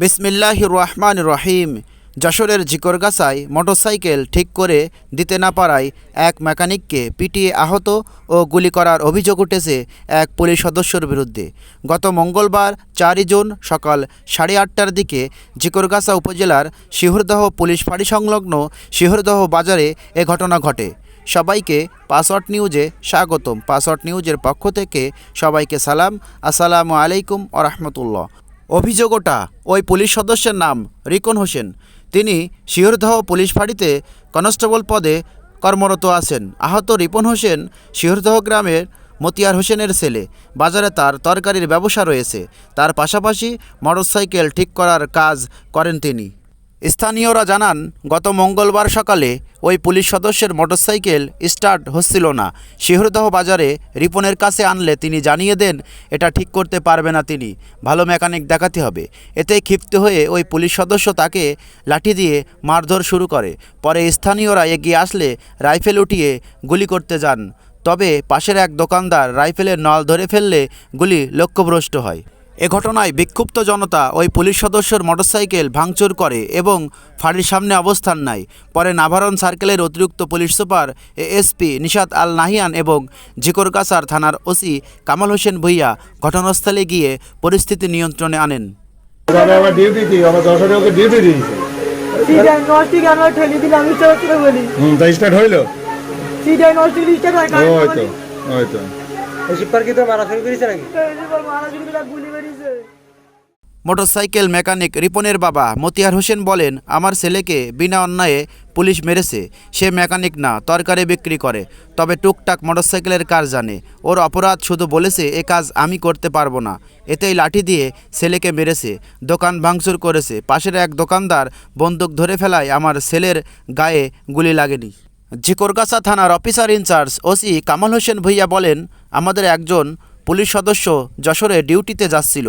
বিসমিল্লাহ রহমান রহিম। যশোরের জিকরগাছায় মোটরসাইকেল ঠিক করে দিতে না পারায় এক মেকানিককে পিটিয়ে আহত ও গুলি করার অভিযোগ উঠেছে এক পুলিশ সদস্যর বিরুদ্ধে। গত মঙ্গলবার চারই জুন সকাল সাড়ে আটটার দিকে জিকরগাছা উপজেলার শিহুরদহ পুলিশ ফাঁড়ি সংলগ্ন শিহুরদহ বাজারে এ ঘটনা ঘটে। সবাইকে পাসওয়ার্ড নিউজে স্বাগতম। পাসওয়ার্ড নিউজের পক্ষ থেকে সবাইকে সালাম। আসসালামু আলাইকুম ও রহমতুল্লাহ। অভিযোগ ওটা ওই পুলিশ সদস্যের নাম রিকন হোসেন। তিনি শিহরদহ পুলিশ ফাঁড়িতে কনস্টেবল পদে কর্মরত আছেন। আহত রিপন হোসেন শিহরদহ গ্রামের মতিয়ার হোসেনের ছেলে। বাজারে তার তরকারির ব্যবসা রয়েছে। তার পাশাপাশি মোটরসাইকেল ঠিক করার কাজ করেন তিনি। স্থানীয়রা জানান, গত মঙ্গলবার সকালে ওই পুলিশ সদস্যের মোটরসাইকেল স্টার্ট হচ্ছিল না। শিহরদহ বাজারে রিপনের কাছে আনলে তিনি জানিয়ে দেন, এটা ঠিক করতে পারবে না তিনি, ভালো মেকানিক দেখাতে হবে। এতে ক্ষিপ্ত হয়ে ওই পুলিশ সদস্য তাকে লাঠি দিয়ে মারধর শুরু করে। পরে স্থানীয়রা এগিয়ে আসলে রাইফেল উঠিয়ে গুলি করতে যান। তবে পাশের এক দোকানদার রাইফেলের নল ধরে ফেললে গুলি লক্ষ্যভ্রষ্ট হয়। এ ঘটনায় বিক্ষুব্ধ জনতা ওই পুলিশ সদস্যর মোটরসাইকেল ভাঙচুর করে এবং ফাঁড়ির সামনে অবস্থান নেয়। পরে নাভারন সার্কেলের অতিরিক্ত police super ASP Nishat Al Nahiyan এবং জিকরকাসার থানার ওসি কামাল হোসেন ভুইয়া ঘটনাস্থলে গিয়ে পরিস্থিতি নিয়ন্ত্রণে আনেন। হইল? সিটাই নষ্টিক লিস্টে কাজ ওই তো ওই তো সুপার কি তো মারা শুরু করেছে নাকি মারা শুরু করে গুলি বেরিয়েছে মোটরসাইকেল মেকানিক রিপনের বাবা মতিয়ার হোসেন বলেন আমার ছেলেকে বিনা অন্যায়ে পুলিশ মেরেছে। সে মেকানিক না তরকারি বিক্রি করে। তবে টুকটাক মোটরসাইকেলের কাজ জানে। ওর অপরাধ শুধু বলেছে এ কাজ আমি করতে পারব না। এতেই লাঠি দিয়ে ছেলেকে মেরেছে। দোকান ভাঙচুর করেছে। পাশের এক দোকানদার বন্দুক ধরে ফেলায় আমার ছেলের গায়ে গুলি লাগেনি। জিকরগাছা থানার officer in charge OC Kamal Hossain Bhuiyan বলেন, আমাদের একজন পুলিশ সদস্য যশোরে ডিউটিতে যাচ্ছিল।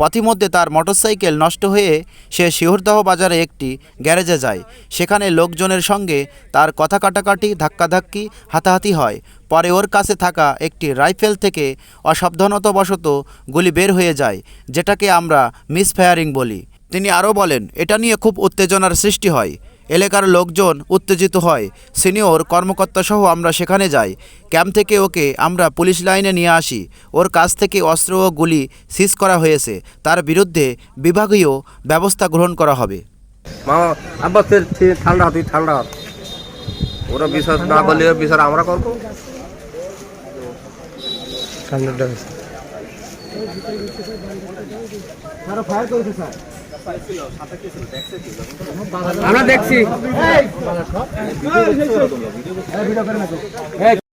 পথিমধ্যে তার মোটরসাইকেল নষ্ট হয়ে সে শিহরদহ বাজারে একটি গ্যারেজে যায়। সেখানে লোকজনের সঙ্গে তার কথা কাটাকাটি, ধাক্কাধাক্কি, হাতাহাতি হয়। পরে ওর কাছে থাকা একটি রাইফেল থেকে অসাবধানতাবশত গুলি বের হয়ে যায়, যেটাকে আমরা মিসফায়ারিং বলি। তিনি আরও বলেন, এটা নিয়ে খুব উত্তেজনার সৃষ্টি হয়। এলাকার লোকজন উত্তেজিত হয়। সিনিয়র কর্মকর্তা সহ আমরা সেখানে যাই। ক্যাম্প থেকে ওকে আমরা পুলিশ লাইনে নিয়ে আসি। ওর কাছ থেকে অস্ত্র ও গুলি সিজ করা হয়েছে। তার বিরুদ্ধে বিভাগীয় ব্যবস্থা গ্রহণ করা হবে। মামা আব্বা ঠান্ডা ঠান্ডা। ওরা বিশ্বাস না করলে বিচার আমরা করব? ঠান্ডাটা আমরা দেখছি